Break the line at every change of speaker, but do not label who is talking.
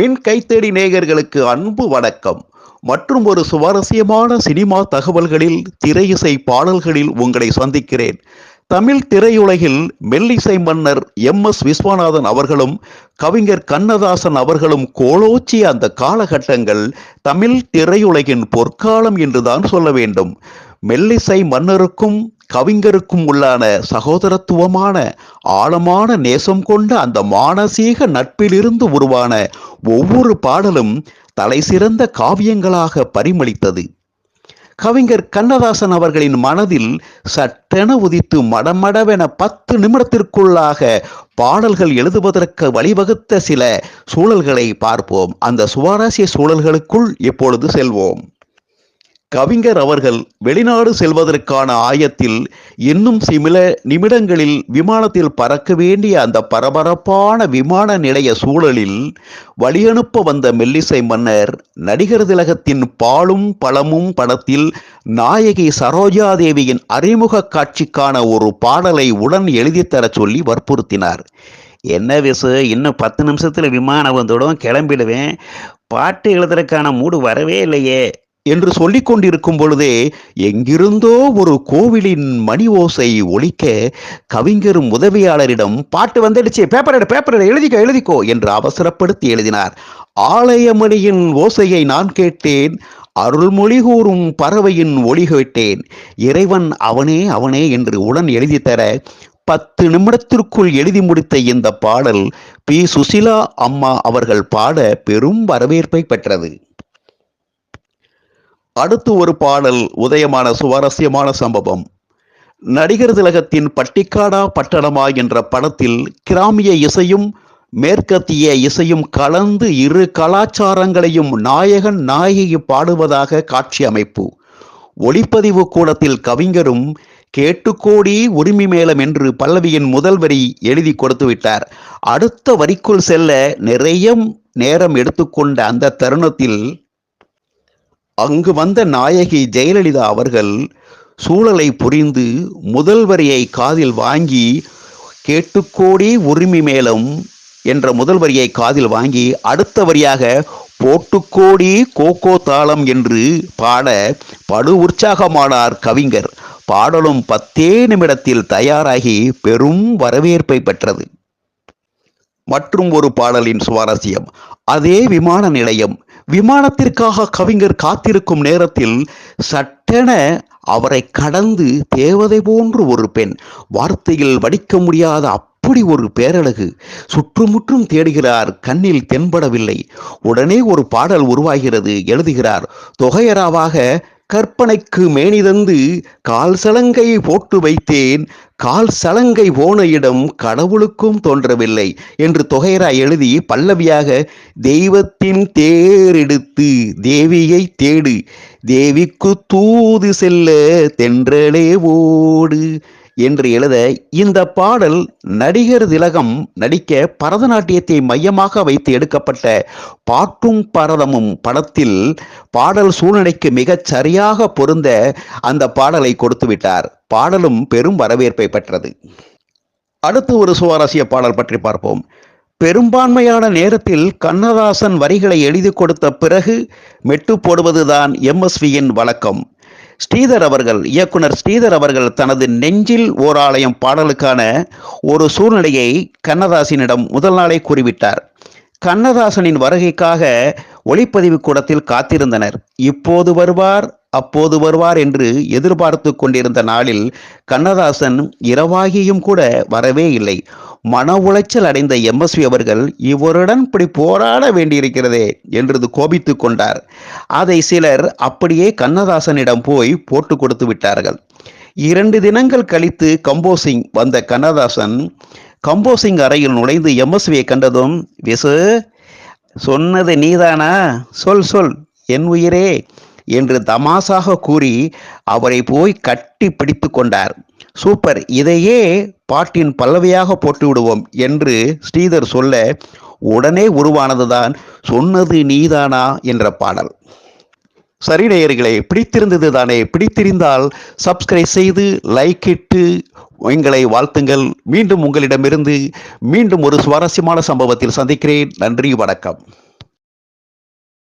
மின் கைத்தேடி நேயர்களுக்கு அன்பு வணக்கம். மற்றும் ஒரு சுவாரஸ்யமான சினிமா தகவல்களில் திரையிசை பாடல்களில் உங்களை சந்திக்கிறேன். தமிழ் திரையுலகில் மெல்லிசை மன்னர் எம். எஸ். விஸ்வநாதன் அவர்களும் கவிஞர் கண்ணதாசன் அவர்களும் கோலோச்சிய அந்த காலகட்டங்கள் தமிழ் திரையுலகின் பொற்காலம் என்றுதான் சொல்ல வேண்டும். மெல்லிசை மன்னருக்கும் கவிஞருக்கும் உள்ளான சகோதரத்துவமான ஆழமான நேசம் கொண்ட அந்த மானசீக நட்பிலிருந்து உருவான ஒவ்வொரு பாடலும் தலைசிறந்த காவியங்களாக பரிமளித்தது. கவிஞர் கண்ணதாசன் அவர்களின் மனதில் சட்டென உதித்து மடமடவென பத்து நிமிடத்திற்குள்ளாக பாடல்கள் எழுதுவதற்கு வழிவகுத்த சில சூழல்களை பார்ப்போம். அந்த சுவாரஸ்ய சூழல்களுக்குள் இப்பொழுது செல்வோம். கவிஞர் அவர்கள் வெளிநாடு செல்வதற்கான ஆயத்தில் இன்னும் சில நிமிடங்களில் விமானத்தில் பறக்க வேண்டிய அந்த பரபரப்பான விமான நிலைய சூழலில் வழியனுப்ப வந்த மெல்லிசை மன்னர் நடிகர் திலகத்தின் பாலும் பழமும் படத்தில் நாயகி சரோஜாதேவியின் அறிமுக காட்சிக்கான ஒரு பாடலை உடன் எழுதித்தர சொல்லி வற்புறுத்தினார். என்ன விசு இன்னும் பத்து நிமிஷத்தில் விமானம் வந்துடும் கிளம்பிடுவேன். பாட்டு எழுதுறதுக்கான மூடு வரவே இல்லையே. என்று சொல்லிக் கொண்டிருக்கும் பொழுதே எங்கிருந்தோ ஒரு கோவிலின் மணி ஓசை ஒழிக்க கவிஞரும் உதவியாளரிடம் பாட்டு வந்துடுச்சு. பேப்பர் எடு பேப்பர் எடு எழுதிக்கோ எழுதிக்கோ என்று அவசரப்படுத்தி எழுதினார். ஆலயமணியின் ஓசையை நான் கேட்டேன் அருள்மொழி கூறும் பறவையின் ஒளி கேட்டேன். இறைவன் அவனே அவனே என்று உடன் எழுதி தர பத்து நிமிடத்திற்குள் எழுதி முடித்த இந்த பாடல் பி. சுசிலா அம்மா அவர்கள் பாட பெரும் வரவேற்பை பெற்றது. அடுத்து ஒரு பாடல் உதயமான சுவாரஸ்யமான சம்பவம். நடிகர் திலகத்தின் பட்டிக்காடா பட்டணமா என்ற படத்தில் கிராமிய இசையும் மேற்கத்திய இசையும் கலந்து இரு கலாச்சாரங்களையும் நாயகன் நாயகி பாடுவதாக காட்சி அமைப்பு. ஒளிப்பதிவு கூடத்தில் கவிஞரும் கேட்டுக்கோடி உரிமை மேலம் என்று பல்லவியின் முதல் வரி எழுதி கொடுத்து விட்டார். அடுத்த வரிக்குள் செல்ல நிறைய நேரம் எடுத்துக்கொண்ட அந்த தருணத்தில் அங்கு வந்த நாயகி ஜெயலலிதா அவர்கள் சூழலை புரிந்து முதல் வரியை காதில் வாங்கி கேட்டுக்கோடி உரிமை மேலும் என்ற முதல் வரியை காதில் வாங்கி அடுத்த வரியாக போட்டுக்கோடி கோகோ தாளம் என்று பாட படு உற்சாகமானார் கவிஞர். பாடலும் பத்தே நிமிடத்தில் தயாராகி பெரும் வரவேற்பை பெற்றது. மற்றும் ஒரு பாடலின் சுவாரஸ்யம் அதே விமான நிலையம் விமானத்திற்காக கவிஞர் காத்திருக்கும் நேரத்தில் சட்டென அவரை கடந்து தேவதை போன்று ஒரு பெண். வார்த்தையில் வடிக்க முடியாத அப்படி ஒரு பேரழகு. சுற்றுமுற்றும் தேடுகிறார் கண்ணில் தென்படவில்லை. உடனே ஒரு பாடல் உருவாகிறது எழுதுகிறார். தொகையராவாக கற்பனைக்கு மேனிதந்து கால் சலங்கை போட்டு வைத்தேன். கால் சலங்கை போன இடம் கடவுளுக்கும் தோன்றவில்லை என்று தொகையராய் எழுதி பல்லவியாக தெய்வத்தின் தேரெடுத்து தேவியை தேடு. தேவிக்கு தூது செல்ல தென்றலே ஓடு என்று எழுத இந்த பாடல் நடிகர் திலகம் நடிக்க பரதநாட்டியத்தை மையமாக வைத்து எடுக்கப்பட்ட பாட்டும் பரதமும் படத்தில் பாடல் சூழ்நிலைக்கு மிகச் சரியாக பொருந்த அந்த பாடலை கொடுத்து விட்டார் பாடலும் பெரும் வரவேற்பை பெற்றது. அடுத்து ஒரு சுவாரஸ்ய பாடல் பற்றி பார்ப்போம். பெரும்பான்மையான நேரத்தில் கண்ணதாசன் வரிகளை எழுதி கொடுத்த பிறகு மெட்டு போடுவதுதான் எம்எஸ்வியின் வழக்கம். ஸ்ரீதர் அவர்கள் இயக்குனர் ஸ்ரீதர் அவர்கள் தனது நெஞ்சில் ஓர் ஆலயம் பாடலுக்கான ஒரு சூழ்நிலையை கண்ணதாசனிடம் முதல் நாளே கூறிவிட்டார். கண்ணதாசனின் வருகைக்காக ஒளிப்பதிவு கூடத்தில் காத்திருந்தனர். இப்போது வருவார் அப்போது வருவார் என்று எதிர்பார்த்து கொண்டிருந்த நாளில் கண்ணதாசன் இரவாகியும் கூட வரவே இல்லை. மன உளைச்சல் அடைந்த எம்எஸ்வி அவர்கள் இவருடன் இப்படி போராட வேண்டியிருக்கிறதே என்று கோபித்து கொண்டார். அதை சிலர் அப்படியே கண்ணதாசனிடம் போய் போட்டு கொடுத்து விட்டார்கள். இரண்டு தினங்கள் கழித்து கம்போசிங் வந்த கண்ணதாசன் கம்போசிங் அறையில் நுழைந்து எம்எஸ்வியை கண்டதும் விசு சொன்னது நீதானா? சொல் சொல் என் உயிரே என்று தமாசாக கூறி அவரை போய் கட்டி பிடித்து கொண்டார். சூப்பர் இதையே பாட்டின் பல்லவியாக போட்டு விடுவோம் என்று ஸ்ரீதர் சொல்ல உடனே உருவானதுதான் சொன்னது நீதானா? என்ற பாடல். சரி நேயர்களே பிடித்திருந்தது தானே. பிடித்திருந்தால் சப்ஸ்கிரைப் செய்து லைக் இட்டு எங்களை வாழ்த்துங்கள். மீண்டும் உங்களிடமிருந்து மீண்டும் ஒரு சுவாரஸ்யமான சம்பவத்தில் சந்திக்கிறேன். நன்றி வணக்கம்.